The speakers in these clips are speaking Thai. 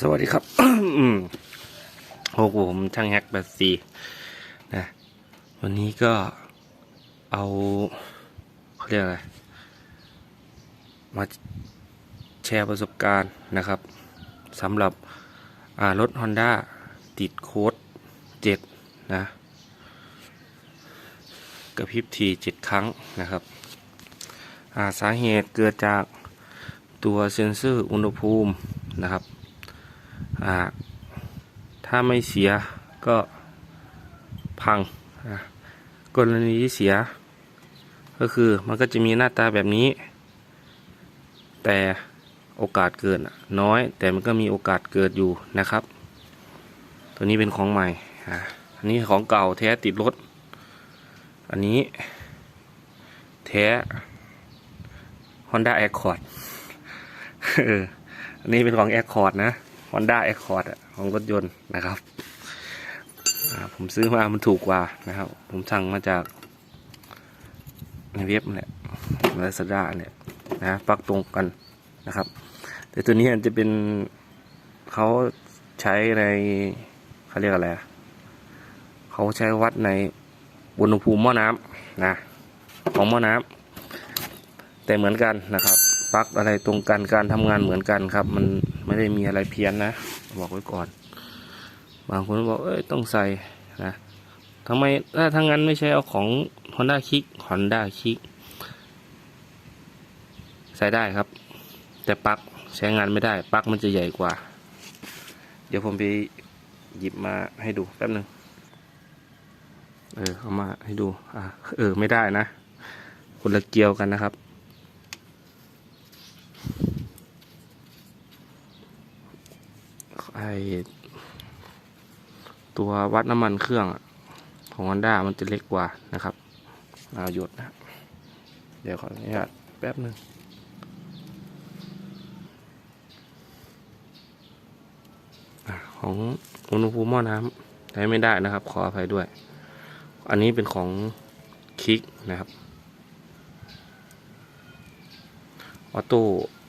สวัสดีครับโอ้โหผมช่างแฮกแบบซีนะ วันนี้ก็เอาเขาเรียกอะไร มาแชร์ประสบการณ์นะครับสำหรับรถ Honda ติดโค้ด7นะกระพริบที7ครั้งนะครับ สาเหตุเกิดจาก ตัวเซ็นเซอร์อุณหภูมินะครับถ้าไม่เสียก็พังอะกรณีที่เสีย ก็คือมันก็จะมีหน้าตาแบบนี้ แต่โอกาสเกิดน้อย แต่มันก็มีโอกาสเกิดอยู่นะครับ ตัวนี้เป็นของใหม่อันนี้ของเก่าแท้ติดรถ อันนี้แท้ Honda Accord อันนี้เป็นของ Accord นะ Honda Accord อะของรถยนต์นะครับ ผมซื้อมา มันถูกกว่านะครับ ผมสั่งมาจาก ในเว็บนั่นแหละลาซาด้าเนี่ยนะปักตรงกันนะครับ แต่ตัวนี้จะเป็นเขาใช้ในเขาเรียกอะไรเขาใช้วัดในอุณหภูมิหม้อน้ำนะของหม้อน้ำแต่เหมือนกันนะครับ ปลั๊กอะไรตรงกันการทำงานเหมือนกันครับ มันไม่ได้มีอะไรเพี้ยนนะ บอกไว้ก่อน บางคนบอกเอ้ยต้องใส่นะทำไมถ้าทางนั้นไม่ใช่เอาของ Honda Kick Honda Kick ใช้ได้ครับ แต่ปลั๊กใช้งานไม่ได้ปลั๊กมันจะใหญ่กว่า เดี๋ยวผมไปหยิบมาให้ดูแป๊บหนึ่งเออเอามาให้ดู อ่าเออ ไม่ได้นะ คนละเกลียวกันนะครับ ไอตัววัดน้ำมันเครื่องของ Honda มันจะเล็กกว่านะครับเอาหยดนะเดี๋ยวขออนุญาตแป๊บหนึ่งของอุณหภูมิหม้อน้ำใช้ไม่ได้นะครับ ขออภัยด้วย อันนี้เป็นของคิกนะครับออโต้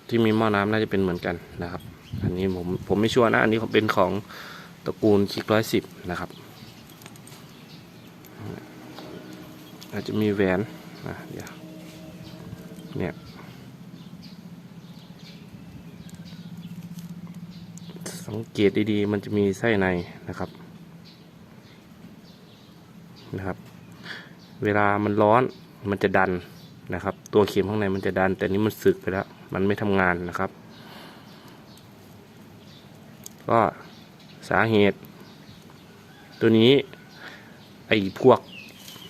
ที่มีหม้อน้ำน่าจะเป็นเหมือนกันนะครับ อันนี้ผมผมไม่ชัวร์นะ อันนี้เป็นของตระกูลคิกร้อยสิบนะครับ อาจจะมีแหวนอะเดี๋ยวเนี่ยสังเกตดีๆ มันจะมีไส้ในนะครับนะครับ เวลามันร้อนมันจะดันนะครับ ตัวเข็มข้างในมันจะดัน แต่นี้มันสึกไปแล้ว มันไม่ทำงานนะครับ ก็สาเหตุ ตัวนี้ ไอ้พวก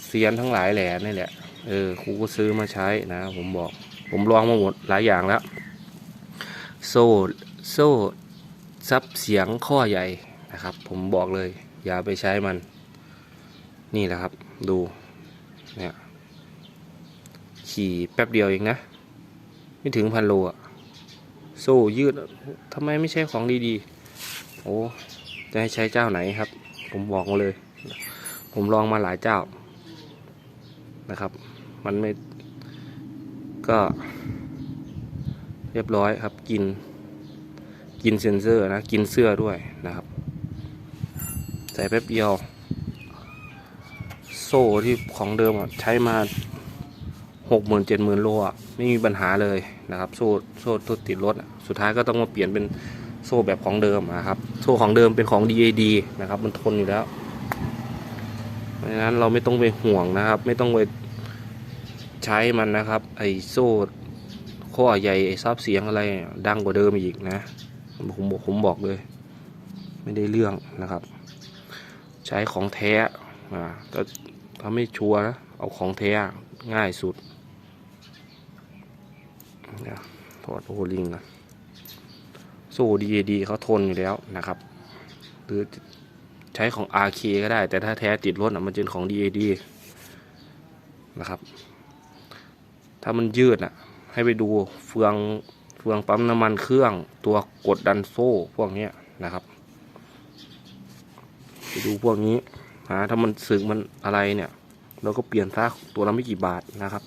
เซียนทั้งหลายแหล่นี่แหละ เออครูก็ซื้อมาใช้นะ ผมบอก ผมลองมาหมดหลายอย่างแล้ว โซ่โซ่ซับเสียงข้อใหญ่นะครับ ผมบอกเลย อย่าไปใช้มัน นี่แหละครับ ดูเนี่ยขี่แป๊บเดียวเองนะ ไม่ถึงพันโลอะโซ่ยืดทำไมไม่ใช่ของดีๆ โอ้จะให้ใช้เจ้าไหนครับ ผมบอกมาเลย ผมลองมาหลายเจ้านะครับ มันไม่ก็ เรียบร้อยครับ กิน กินเซนเซอร์นะ กินเสื้อด้วยนะครับ ใส่แป๊บเดียว โซ่ที่ของเดิมใช้มาหกหมื่นเจ็ดหมื่นโลอะไม่มีปัญหาเลยนะครับ โซ่โซ่ตัวติดรถ สุดท้ายก็ต้องมาเปลี่ยนเป็น โซ่แบบของเดิมนะครับ โซ่ของเดิมเป็นของ DAD นะครับ มันทนอยู่แล้ว เพราะฉะนั้นเราไม่ต้องไปห่วงนะครับ ไม่ต้องไปใช้มันนะครับ ไอ้โซ่ข้อใหญ่ไอ้ซับเสียงอะไรดังกว่าเดิมอีกนะผมบอกผมบอกเลย ไม่ได้เรื่องนะครับ ใช้ของแท้อ่าก็ถ้าไม่ชัวร์นะเอาของแท้ง่ายสุดเดี๋ยถอดโอลิงนะ โซ่ดีดีเขาทนอยู่แล้วนะครับ หรือใช้ของ RK ก็ได้ แต่ถ้าแท้ติดรถอะมันจะเป็นของ DAD นะครับ ถ้ามันยืดอะ ให้ไปดูเฟืองเฟืองปั๊มน้ำมันเครื่องตัวกดดันโซ่พวกนี้นะครับ ไปดูพวกนี้หาถ้ามันสึกมันอะไรเนี่ย เราก็เปลี่ยนซะตัวละไม่กี่บาทนะครับ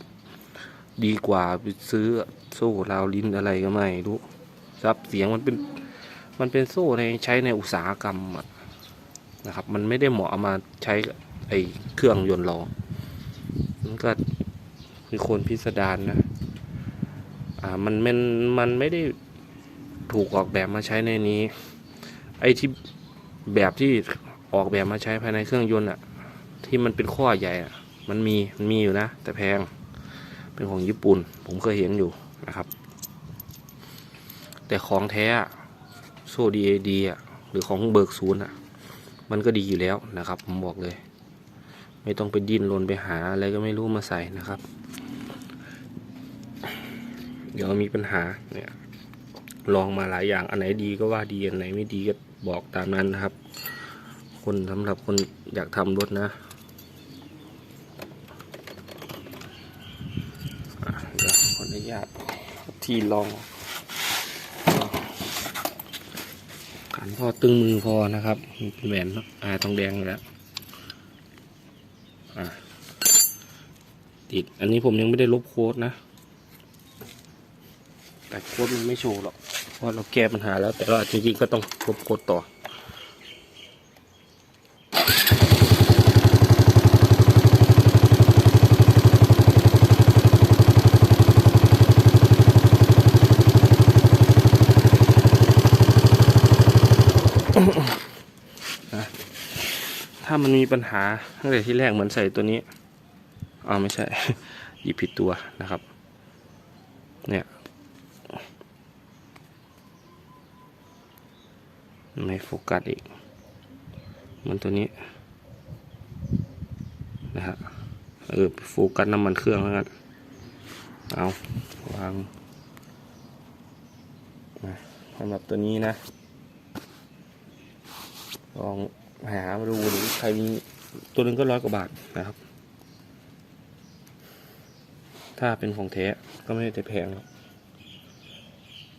ดีกว่าไปซื้อโซ่ราวลิ้นอะไรก็ไม่รู้ ครับเสียงมันเป็นมันเป็นโซ่ในใช้ในอุตสาหกรรมนะครับ มันไม่ได้เหมาะเอามาใช้ไอเครื่องยนต์ล้อมันก็คือคนพิสดารนะอ่ามันมันมันไม่ได้ถูกออกแบบมาใช้ในนี้ ไอ้ที่แบบที่ออกแบบมาใช้ภายในเครื่องยนต์อะที่มันเป็นข้อใหญ่อะมันมีมันมีอยู่นะ แต่แพงเป็นของญี่ปุ่น ผมเคยเห็นอยู่นะครับ แต่ของแท้โซ่ดีดีอะหรือของเบิกศูนย์อะมันก็ดีอยู่แล้วนะครับ ผมบอกเลย ไม่ต้องไปดิ้นรนไปหาอะไรก็ไม่รู้มาใส่นะครับ เดี๋ยวมีปัญหาเนี่ยลองมาหลายอย่างอันไหนดีก็ว่าดีอันไหนไม่ดีก็บอกตามนั้นนะครับ คนสำหรับคนอยากทำรถนะอะเดี๋ยวขออนุญาตที่ลองขัน พอตึงมือพอนะครับเป็นแหวนอ่าทองแดงแล้วอะติดอันนี้ผมยังไม่ได้ลบโค้ดนะ แต่โค้ดมันไม่โชว์หรอกเพราะเราแก้ปัญหาแล้ว แต่ว่าจริงๆก็ต้องลบโค้ดต่อ มันมีปัญหาตั้งแต่ที่แรกเหมือนใส่ตัวนี้อ่าไม่ใช่ หยิบผิดตัวนะครับ เนี่ยไม่โฟกัสอีกเหมันตัวนี้นะฮะเออโฟกัสน้ำมันเครื่องแล้วกันเอาวางนะสำหรับตัวนี้นะลอง หามาดูหรือใครมีตัวหนึงก็ร้อยกว่าบาทนะครับ ถ้าเป็นของแท้ก็ไม่ได้แพงหรอก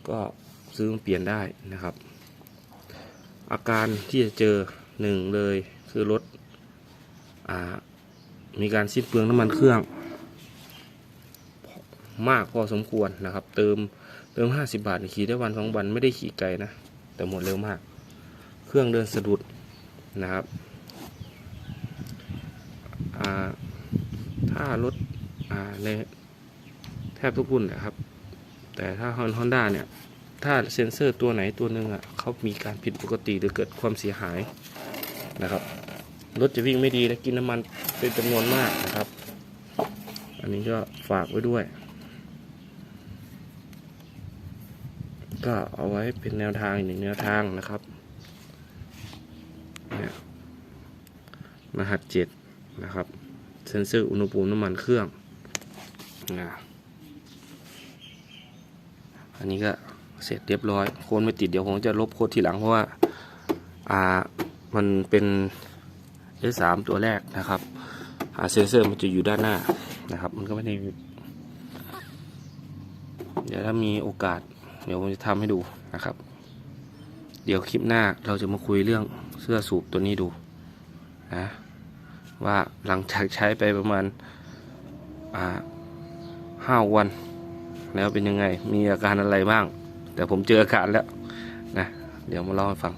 ก็ซื้อมาเปลี่ยนได้นะครับ อาการที่จะเจอหนึ่งเลยคือรถอ่ามีการสิ้นเปลืองน้ำมันเครื่อง มากพอสมควรนะครับ เติมเติมห้าสิบาทขี่ได้วันสองวันไม่ได้ขี่ไกลนะ แต่หมดเร็วมาก เครื่องเดินสะดุด นะครับถ้ารถในแทบทุกรุ่นนะครับ แต่ถ้าฮอนด้าเนี่ย ถ้าเซ็นเซอร์ตัวไหนตัวหนึ่งอะเขามีการผิดปกติหรือเกิดความเสียหายนะครับรถจะวิ่งไม่ดีและกินน้ำมันเป็นจำนวนมากนะครับ อันนี้ก็ฝากไว้ด้วย ก็เอาไว้เป็นแนวทางอีกหนึ่งแนวทางนะครับ เนี่ยรหัสเจ็ดนะครับ เซ็นเซอร์อุณหภูมิน้ำมันเครื่องนะอันนี้ก็เสร็จเรียบร้อย โค้ดไม่ติดเดี๋ยวผมจะลบโค้ดทีหลังเพราะว่า อ่า มันเป็น S3 ตัวแรกนะครับอาเซนเซอร์มันจะอยู่ด้านหน้านะครับ มันก็ไม่ได้ เดี๋ยวถ้ามีโอกาส เดี๋ยวผมจะทำให้ดูนะครับ ดี๋ยวคลิปหน้าเราจะมาคุยเรื่องเสื้อสูบตัวนี้ดูนะว่าหลังจากใช้ไปประมาณห้าวัน แล้วเป็นยังไงมีอาการอะไรบ้าง แต่ผมเจออาการแล้วนะเดี๋ยวมาเล่าให้ฟัง